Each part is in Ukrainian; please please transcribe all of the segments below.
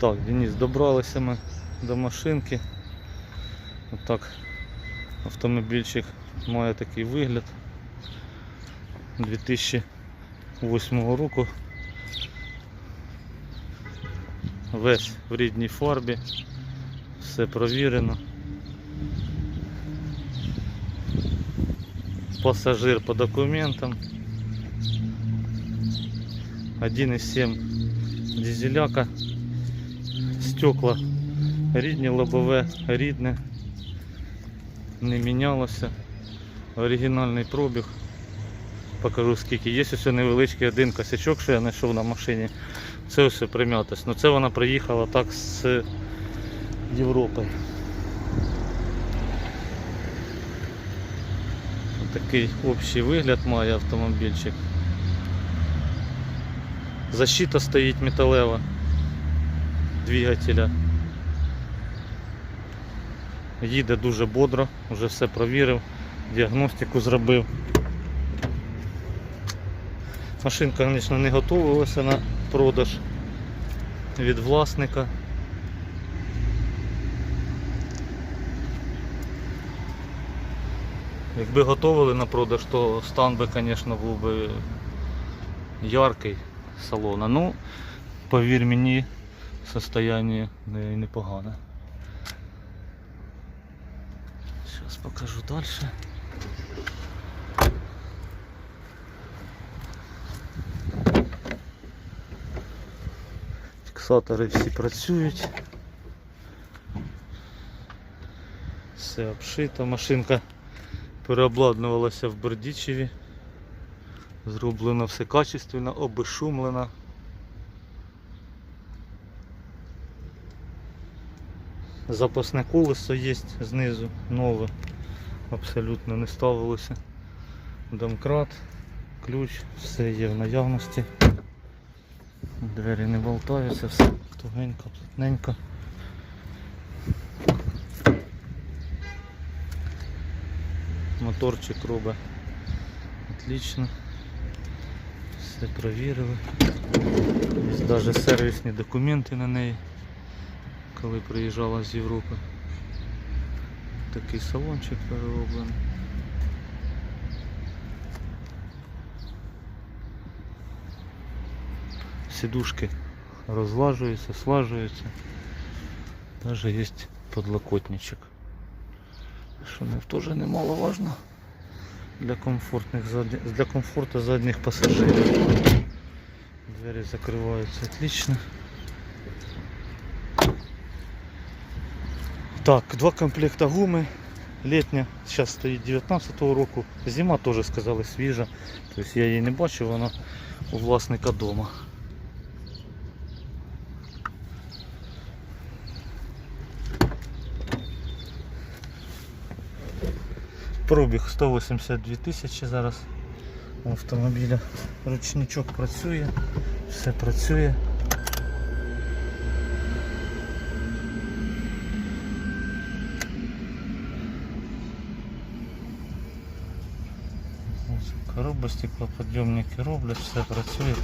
Так, Денис, добралися ми до машинки. Отак автомобільчик має такий вигляд. 2008 року. Весь в рідній фарбі. Все провірено. Пасажир по документам. 1,7 дизеляка. Стекла рідні, лобове рідне. Не мінялося. Оригінальний пробіг. Покажу скільки. Є ось невеличкий один косячок, що я знайшов на машині. Це все прим'ятось. Ну це вона приїхала так з Європи. Такий общий вигляд має автомобільчик. Защита стоїть металева двигателя. Їде дуже бодро, вже все провірив, діагностику зробив. Машинка, звісно, не готувалася на продаж від власника. Якби готували на продаж, то стан би, звісно, був би яркий салона. Ну, повір мені, состояние непогане. Зараз покажу далі. Фіксатори всі працюють. Все обшито. Машинка переобладнувалася в Бердічеві. Зроблено все качественно, обешумлено. Запасне колесо є знизу, нове, абсолютно не ставилося. Домкрат, ключ, все є в наявності. Двері не болтаються, все тугенько, плотненько. Моторчик робить отлично. Все провірили. Навіть сервісні документи на неї, коли приїжджала з Європи. Такий салончик перероблений. Сидушки розлажуються, слажуються. Даже є подлокотничок. Що не теж немаловажно для комфортних для комфорту задніх пасажирів. Двері закриваються отлично. Так, два комплекта гуми. Літня, зараз стоїть 19-го року. Зима теж сказали свіжа. Тобто я її не бачив, вона у власника вдома. Пробіг 182 тисячі зараз у автомобіля. Ручничок працює, все працює. Коробки, стеклоподйомники роблять, все працює.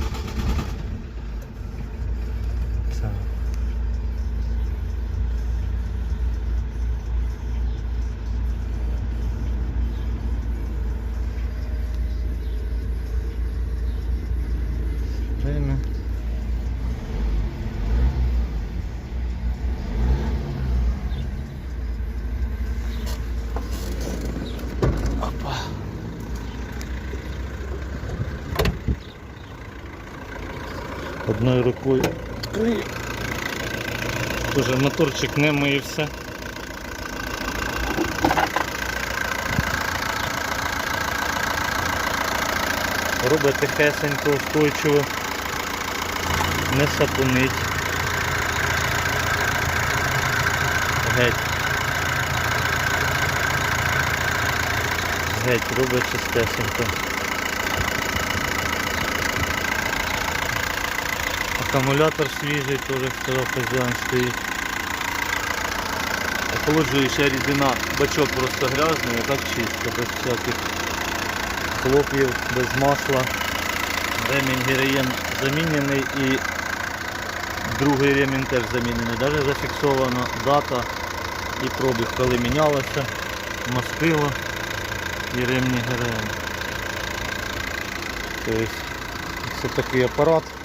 Одною рукою. Ой. Тоже моторчик не мився. Робить тихесенько, устойчиво, не сапунить. Геть. Геть, робить чистесенько. Акумулятор свіжий, теж сказав хазяїн стоїть. Охолоджуюча рідина, бачок просто грязний, а так чисто, без всяких хлоп'їв, без масла. Ремінь гіреєн замінений і Другий ремінь теж замінений. Навіть зафіксована дата і пробіг, коли мінялося, мастило і ремні ГРМ. Тобто, це такий апарат.